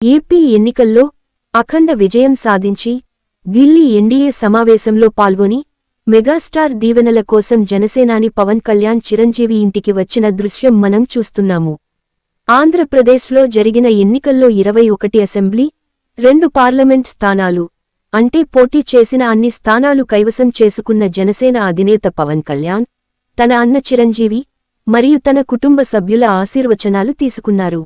AP ఎన్నికల్లో అఖండ విజయం సాధించి ఢిల్లీ ఎన్డీఏ సమావేశంలో పాల్గొని మెగాస్టార్ దీవెనల కోసం జనసేనాని పవన్ కళ్యాణ్ చిరంజీవి ఇంటికి వచ్చిన దృశ్యం మనం చూస్తున్నాము. ఆంధ్రప్రదేశ్లో జరిగిన ఎన్నికల్లో ఇరవై ఒకటి అసెంబ్లీ రెండు పార్లమెంట్ స్థానాలు అంటే పోటీ చేసిన అన్ని స్థానాలు కైవసం చేసుకున్న జనసేన అధినేత పవన్ కళ్యాణ్ తన అన్న చిరంజీవి మరియు తన కుటుంబ సభ్యుల ఆశీర్వచనాలు తీసుకున్నారు.